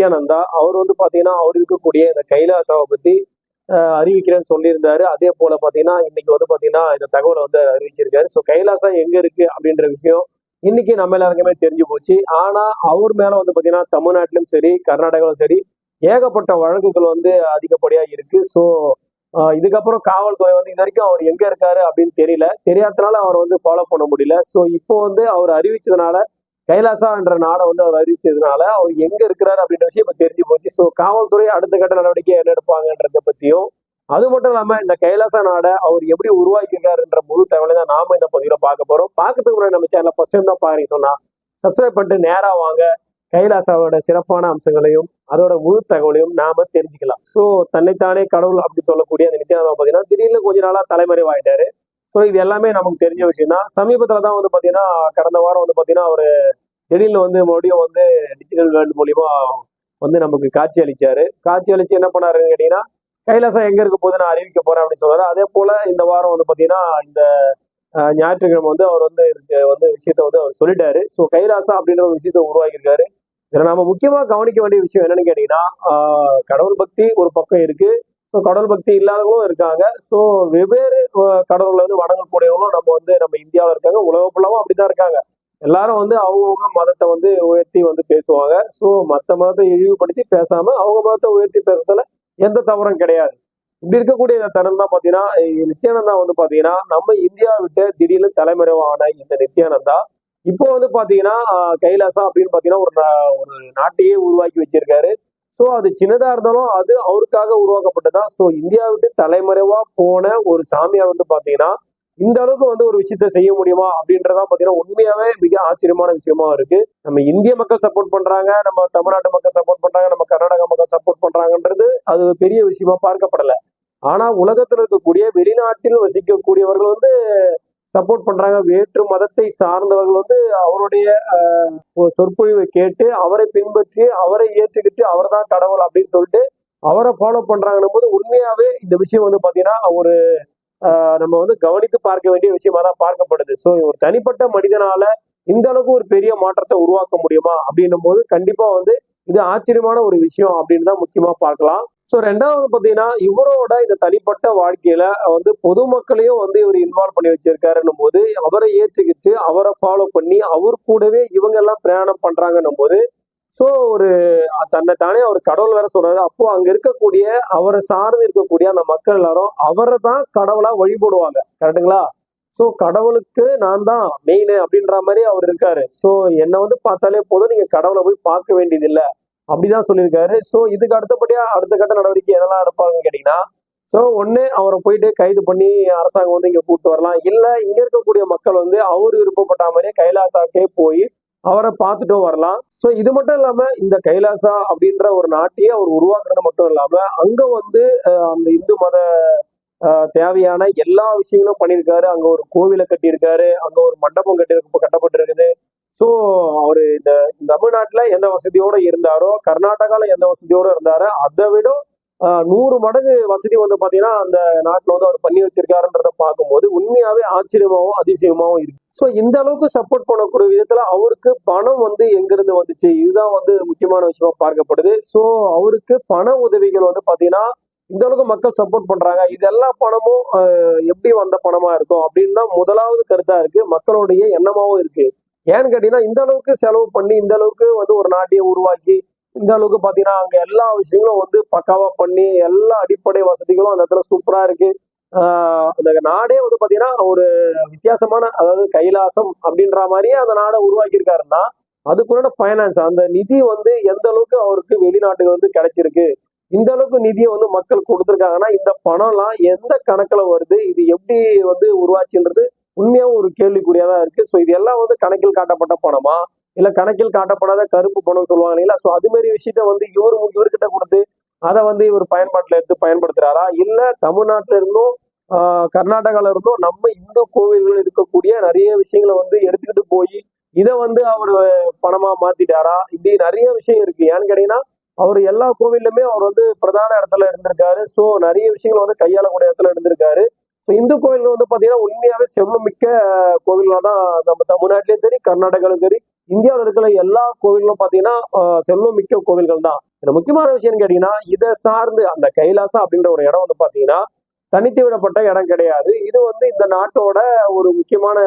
நித்யானந்தா அவர் வந்து பாத்தீங்கன்னா அவர் இருக்கக்கூடிய இந்த கைலாசாவை பத்தி அறிவிக்கிறேன்னு சொல்லியிருந்தாரு. அதே போல பாத்தீங்கன்னா இன்னைக்கு வந்து பாத்தீங்கன்னா இந்த தகவலை வந்து அறிவிச்சிருக்காரு. ஸோ கைலாசம் எங்க இருக்கு அப்படின்ற விஷயம் இன்னைக்கு நம்ம எல்லாருக்குமே தெரிஞ்சு போச்சு. ஆனா அவர் மேல வந்து பாத்தீங்கன்னா தமிழ்நாட்டிலும் சரி கர்நாடகாவிலும் சரி ஏகப்பட்ட வழக்குகள் வந்து அதிகப்படியா இருக்கு. ஸோ இதுக்கப்புறம் காவல்துறை வந்து இது வரைக்கும் அவர் எங்க இருக்காரு அப்படின்னு தெரியல. தெரியாதனால அவர் வந்து ஃபாலோ பண்ண முடியல. ஸோ இப்போ வந்து அவர் அறிவிச்சதுனால கைலாசா என்ற நாடை வந்து அவர் அறிவிச்சதுனால அவர் எங்க இருக்கிறாரு அப்படின்ற விஷயம் இப்போ தெரிஞ்சு போச்சு. ஸோ காவல்துறை அடுத்த கட்ட நடவடிக்கை என்ன எடுப்பாங்கன்றத பத்தியும் அது மட்டும் இல்லாம இந்த கைலாசா நாடை அவர் எப்படி உருவாக்கியிருக்காருன்ற முழு தகவலை தான் நாம இந்த பகுதியில் பார்க்க போறோம். பார்க்கறதுக்கு முன்னாடி நம்ம சேனல் ஃபர்ஸ்ட் டைம் தான் பாருங்க சொன்னா சப்ஸ்கிரைப் பண்ணிட்டு நேரா வாங்க. கைலாசாவோட சிறப்பான அம்சங்களையும் அதோட முழு தகவலையும் நாம தெரிஞ்சுக்கலாம். ஸோ தன்னைத்தானே கடவுள் அப்படி சொல்லக்கூடிய அந்த நித்யானந்தம் பார்த்தீங்கன்னா திடீர்னு கொஞ்ச நாளா தலைமறைவாயிட்டாரு. ஸோ இது எல்லாமே நமக்கு தெரிஞ்ச விஷயம் தான். சமீபத்தில் தான் வந்து பார்த்தீங்கன்னா கடந்த வாரம் வந்து பார்த்தீங்கன்னா அவர் திடீர்னு வந்து மறுபடியும் வந்து டிஜிட்டல் வேர்ல்டு மூலிமா வந்து நமக்கு காட்சி அளிச்சாரு. காட்சி அளிச்சு என்ன பண்ணாருன்னு கேட்டீங்கன்னா கைலாசம் எங்கே இருக்க போது நான் அறிவிக்க போறேன் அப்படின்னு சொன்னாரு அதே போல இந்த வாரம் வந்து பார்த்தீங்கன்னா இந்த ஞாயிற்றுக்கிழமை வந்து அவர் வந்து இருக்க வந்து விஷயத்த வந்து அவர் சொல்லிட்டாரு. ஸோ கைலாசம் அப்படின்ற ஒரு விஷயத்த உருவாக்கியிருக்காரு. இதில் நம்ம முக்கியமாக கவனிக்க வேண்டிய விஷயம் என்னன்னு கேட்டீங்கன்னா கடவுள் பக்தி ஒரு பக்கம் இருக்கு. ஸோ கடவுள் பக்தி இல்லாதவங்களும் இருக்காங்க. ஸோ வெவ்வேறு கடவுள்களை வந்து வணங்கக்கூடியவங்களும் நம்ம வந்து நம்ம இந்தியாவில் இருக்காங்க. உலக ஃபுல்லாவும் அப்படிதான் இருக்காங்க. எல்லாரும் வந்து அவங்கவுங்க மதத்தை வந்து உயர்த்தி வந்து பேசுவாங்க. ஸோ மற்ற மதத்தை இழிவுபடுத்தி பேசாம அவங்க மதத்தை உயர்த்தி பேசுறதுல எந்த தவறும் கிடையாது. இப்படி இருக்கக்கூடிய இந்த தருணம் தான் பார்த்தீங்கன்னா நித்யானந்தா வந்து பார்த்தீங்கன்னா நம்ம இந்தியாவை விட்டு திடீர்னு தலைமறைவான இந்த நித்யானந்தா இப்போ வந்து பார்த்தீங்கன்னா கைலாசா அப்படின்னு பார்த்தீங்கன்னா ஒரு நா- ஒரு நாட்டையே உருவாக்கி வச்சிருக்காரு. ஸோ அது சின்னதாக இருந்தாலும் அது அவருக்காக உருவாக்கப்பட்டதான் ஸோ இந்தியா விட்டு போன ஒரு சாமியார் வந்து பார்த்தீங்கன்னா இந்த அளவுக்கு வந்து ஒரு விஷயத்த செய்ய முடியுமா? அப்படின்றதா பாத்தீங்கன்னா உண்மையாவே மிக ஆச்சரியமான விஷயமா இருக்கு. நம்ம இந்திய மக்கள் சப்போர்ட் பண்றாங்க நம்ம தமிழ்நாட்டு மக்கள் சப்போர்ட் பண்றாங்க நம்ம கர்நாடக மக்கள் சப்போர்ட் பண்றாங்கன்றது அது பெரிய விஷயமா பார்க்கப்படல. ஆனா உலகத்துல இருக்கக்கூடிய வெளிநாட்டில் வசிக்கக்கூடியவர்கள் வந்து சப்போர்ட் பண்றாங்க. வேற்று மதத்தை சார்ந்தவர்கள் வந்து அவருடைய ஒரு சொற்பொழிவை கேட்டு அவரை பின்பற்றி அவரை ஏற்றுக்கிட்டு அவர் தான் கடவுள் அப்படின்னு சொல்லிட்டு அவரை ஃபாலோ பண்றாங்கன்னும் போது உண்மையாவே இந்த விஷயம் வந்து பாத்தீங்கன்னா ஒரு நம்ம வந்து கவனித்து பார்க்க வேண்டிய விஷயமா தான் பார்க்கப்படுது. ஸோ ஒரு தனிப்பட்ட மனிதனால இந்த அளவுக்கு ஒரு பெரிய மாற்றத்தை உருவாக்க முடியுமா அப்படின்னும் போது கண்டிப்பா வந்து இது ஆச்சரியமான ஒரு விஷயம் அப்படின்னு தான் முக்கியமா பார்க்கலாம். ஸோ ரெண்டாவது பார்த்தீங்கன்னா இவரோட இந்த தனிப்பட்ட வாழ்க்கையில வந்து பொதுமக்களையும் வந்து இவர் இன்வால்வ் பண்ணி வச்சிருக்காருன்னும் போது அவரை ஏற்றுக்கிட்டு அவரை ஃபாலோ பண்ணி அவர் கூடவே இவங்க எல்லாம் பிரயாணம் பண்றாங்கன்னும் போது ஸோ ஒரு தன்னை தானே அவர் கடவுள் வேற சொல்றாரு. அப்போ அங்க இருக்கக்கூடிய அவரை சார்ந்து இருக்கக்கூடிய அந்த மக்கள் எல்லாரும் அவரை தான் கடவுளா வழிபடுவாங்க. கரெக்டுங்களா ஸோ கடவுளுக்கு நான் தான் மெயின் அப்படின்ற மாதிரி அவர் இருக்காரு. ஸோ என்னை வந்து பார்த்தாலே போதும். நீங்க கடவுளை போய் பார்க்க வேண்டியது இல்லை அப்படிதான் சொல்லியிருக்காரு. ஸோ இதுக்கு அடுத்தபடியா அடுத்த கட்ட நடவடிக்கை எதெல்லாம் எடுப்பாங்கன்னு கேட்டீங்கன்னா ஸோ ஒண்ணு அவரை போயிட்டு கைது பண்ணி அரசாங்கம் வந்து இங்க கூப்பிட்டு வரலாம். இல்ல இங்க இருக்கக்கூடிய மக்கள் வந்து அவர் விருப்பப்பட்ட மாதிரியே கைலாசாக்கே போய் அவரை பார்த்துட்டும் வரலாம். ஸோ இது மட்டும் இல்லாம இந்த கைலாசா அப்படின்ற ஒரு நாட்டையே அவர் உருவாக்குறது மட்டும் இல்லாம அங்க வந்து அந்த இந்து மத தேவையான எல்லா விஷயங்களும் பண்ணியிருக்காரு. அங்க ஒரு கோவிலை கட்டியிருக்காரு. அங்க ஒரு மண்டபம் கட்டி கட்டப்பட்டிருக்குது. ஸோ அவர் இந்த தமிழ்நாட்டில் எந்த வசதியோட இருந்தாரோ கர்நாடகாவில் எந்த வசதியோட இருந்தாரோ அதை விட நூறு மடங்கு வசதி வந்து பார்த்தீங்கன்னா அந்த நாட்டில் வந்து அவர் பண்ணி வச்சிருக்காருன்றத பார்க்கும்போது உண்மையாகவே ஆச்சரியமாகவும் அதிசயமாகவும் இருக்கு. ஸோ இந்த அளவுக்கு சப்போர்ட் பண்ணக்கூடிய விதத்தில் அவருக்கு பணம் வந்து எங்கிருந்து வந்துச்சு? இதுதான் வந்து முக்கியமான விஷயமா பார்க்கப்படுது. ஸோ அவருக்கு பண உதவிகள் வந்து பார்த்தீங்கன்னா இந்த அளவுக்கு மக்கள் சப்போர்ட் பண்றாங்க. இது எல்லா பணமும் எப்படி வந்த பணமா இருக்கும்? அப்படின்னு தான் முதலாவது கருத்தா இருக்கு. மக்களுடைய எண்ணமாவும் இருக்கு. ஏன்னு கேட்டீங்கன்னா இந்த அளவுக்கு செலவு பண்ணி இந்த அளவுக்கு வந்து ஒரு நாட்டையை உருவாக்கி இந்த அளவுக்கு பார்த்தீங்கன்னா அங்கே எல்லா விஷயங்களும் வந்து பக்காவாக பண்ணி எல்லா அடிப்படை வசதிகளும் அந்த இடத்துல சூப்பராக இருக்கு. அந்த நாடே வந்து பார்த்தீங்கன்னா ஒரு வித்தியாசமான அதாவது கைலாசம் அப்படின்ற மாதிரியே அந்த நாடை உருவாக்கியிருக்காருன்னா அதுக்குள்ள ஃபைனான்ஸ் அந்த நிதி வந்து எந்த அளவுக்கு அவருக்கு வெளிநாட்டுக்கு வந்து கிடைச்சிருக்கு இந்த அளவுக்கு நிதியை வந்து மக்கள் கொடுத்துருக்காங்கன்னா இந்த பணம்லாம் எந்த கணக்கில் வருது இது எப்படி வந்து உருவாச்சுன்றது உண்மையாகவும் ஒரு கேள்விக்குறியா தான் இருக்கு. ஸோ இது எல்லாம் வந்து கணக்கில் காட்டப்பட்ட பணமா? இல்லை கணக்கில் காட்டப்படாத கருப்பு பணம் சொல்லுவாங்க இல்லைங்களா? ஸோ அது மாதிரி விஷயத்த வந்து இவர் இவர்கிட்ட கொடுத்து அதை வந்து இவர் பயன்பாட்டில் எடுத்து பயன்படுத்துறாரா? இல்லை தமிழ்நாட்டில் இருந்தும் கர்நாடகால இருந்தும் நம்ம இந்து கோவில்கள் இருக்கக்கூடிய நிறைய விஷயங்களை வந்து எடுத்துக்கிட்டு போய் இதை வந்து அவர் பணமா மாத்திட்டாரா? இப்படி நிறைய விஷயம் இருக்கு. ஏன்னு கேட்டீங்கன்னா அவர் எல்லா கோவில்லுமே அவர் வந்து பிரதான இடத்துல இருந்திருக்காரு. ஸோ நிறைய விஷயங்கள் வந்து கையாளக்கூடிய இடத்துல இருந்திருக்காரு. இப்போ இந்து கோவில்கள் வந்து பார்த்தீங்கன்னா உண்மையாகவே மிக்க கோவில்களாக தான் நம்ம தமிழ்நாட்டிலையும் சரி கர்நாடகாலும் சரி இந்தியாவில் இருக்கிற எல்லா கோவில்களும் பார்த்தீங்கன்னா ஆஹ் செல்வமிக்க கோவில்கள் தான் முக்கியமான விஷயம் கேட்டீங்கன்னா இதை சார்ந்து அந்த கைலாசா அப்படின்ற ஒரு இடம் வந்து பார்த்தீங்கன்னா தனித்து விடப்பட்ட இடம் கிடையாது. இது வந்து இந்த நாட்டோட ஒரு முக்கியமான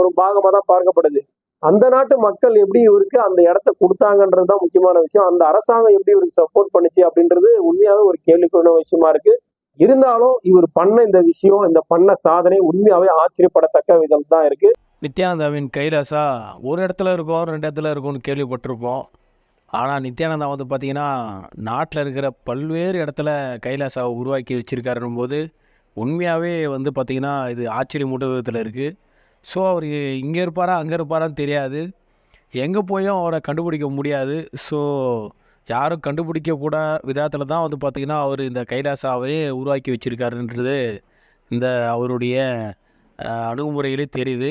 ஒரு பாகமாக தான் பார்க்கப்படுது. அந்த நாட்டு மக்கள் எப்படி இவருக்கு அந்த இடத்த கொடுத்தாங்கன்றது தான் முக்கியமான விஷயம். அந்த அரசாங்கம் எப்படி இவருக்கு சப்போர்ட் பண்ணுச்சு அப்படின்றது உண்மையாகவே ஒரு கேள்விக்குரிய விஷயமா இருக்கு. இருந்தாலும் இவர் பண்ண இந்த விஷயம் இந்த பண்ண சாதனை உண்மையாவே ஆச்சரியப்படத்தக்க விதம் தான் இருக்கு. நித்யானந்தாவின் கைலாசா ஒரு இடத்துல இருக்கும் ரெண்டு இடத்துல இருக்கும்னு கேள்விப்பட்டிருப்போம். ஆனால் நித்யானந்தா வந்து பார்த்திங்கன்னா நாட்டில் இருக்கிற பல்வேறு இடத்துல கைலாசாவை உருவாக்கி வச்சிருக்காருன்னும் போது உண்மையாகவே வந்து பார்த்திங்கன்னா இது ஆச்சரியமூட்ட விதத்தில் இருக்குது ஸோ அவர் இங்கே இருப்பாரா அங்கே இருப்பாரான்னு தெரியாது. எங்கே போயும் அவரை கண்டுபிடிக்க முடியாது. ஸோ யாரும் கண்டுபிடிக்க கூட விதத்தில் தான் வந்து பார்த்திங்கன்னா அவர் இந்த கைலாசாவே உருவாக்கி வச்சிருக்காருன்றது இந்த அவருடைய அணுகுமுறையிலே தெரியுது.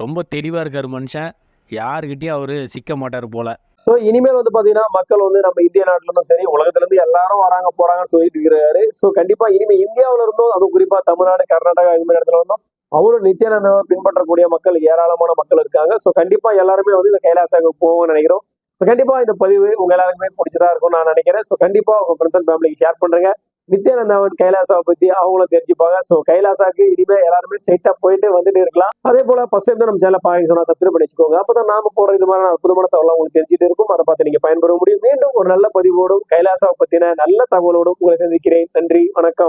ரொம்ப தெளிவாக இருக்கார் மனுஷன். யாருக்கிட்டேயும் அவர் சிக்க மாட்டார் போல். ஸோ இனிமேல் வந்து பார்த்தீங்கன்னா மக்கள் வந்து நம்ம இந்திய நாட்டுல இருந்தும் சரி உலகத்துலேருந்து எல்லாரும் வராங்க போகிறாங்கன்னு சொல்லிட்டு இருக்கிறாரு. ஸோ கண்டிப்பாக இனிமேல் இந்தியாவில் இருந்தும் அதுவும் குறிப்பா தமிழ்நாடு கர்நாடகா இது மாதிரி இடத்துல இருந்தும் அவரும் நித்யானந்தாவை பின்பற்றக்கூடிய மக்கள் ஏராளமான மக்கள் இருக்காங்க. ஸோ கண்டிப்பாக எல்லாருமே வந்து இந்த கைலாசாக்கு போவோம்னு நினைக்கிறோம். ஸோ கண்டிப்பா இந்த பதிவு உங்க எல்லாருக்குமே பிடிச்சதா இருக்கும் நான் நினைக்கிறேன். ஸோ கண்டிப்பா உங்க ஃப்ரெண்ட்ஸ் அண்ட் ஃபேமிலிக்கு ஷேர் பண்றேங்க நித்யானந்தாவன் கைலாசாவை பத்தி அவங்களும் தெரிஞ்சுப்பாங்க. ஸோ கைலாசாக்கு இனிமே எல்லாருமே ஸ்ட்ரெயிட்டா போயிட்டு வந்துட்டு இருக்கலாம். அதே போல ஃபர்ஸ்ட் டைம் தான் நம்ம சேனல் பாருங்க. சொன்னா சப்ஸ்கிரைப் பண்ணி வச்சுக்கோங்க. அப்பதான் நாம போற இது மாதிரி அற்புதமான தகவலாம் உங்களுக்கு தெரிஞ்சுட்டு இருக்கும். அதை பார்த்து நீங்க பயன்பெற முடியும். மீண்டும் ஒரு நல்ல பதிவோடும் கைலாசாவை பத்தின நல்ல தகவலோடும் உங்களை சந்திக்கிறேன். நன்றி. வணக்கம்.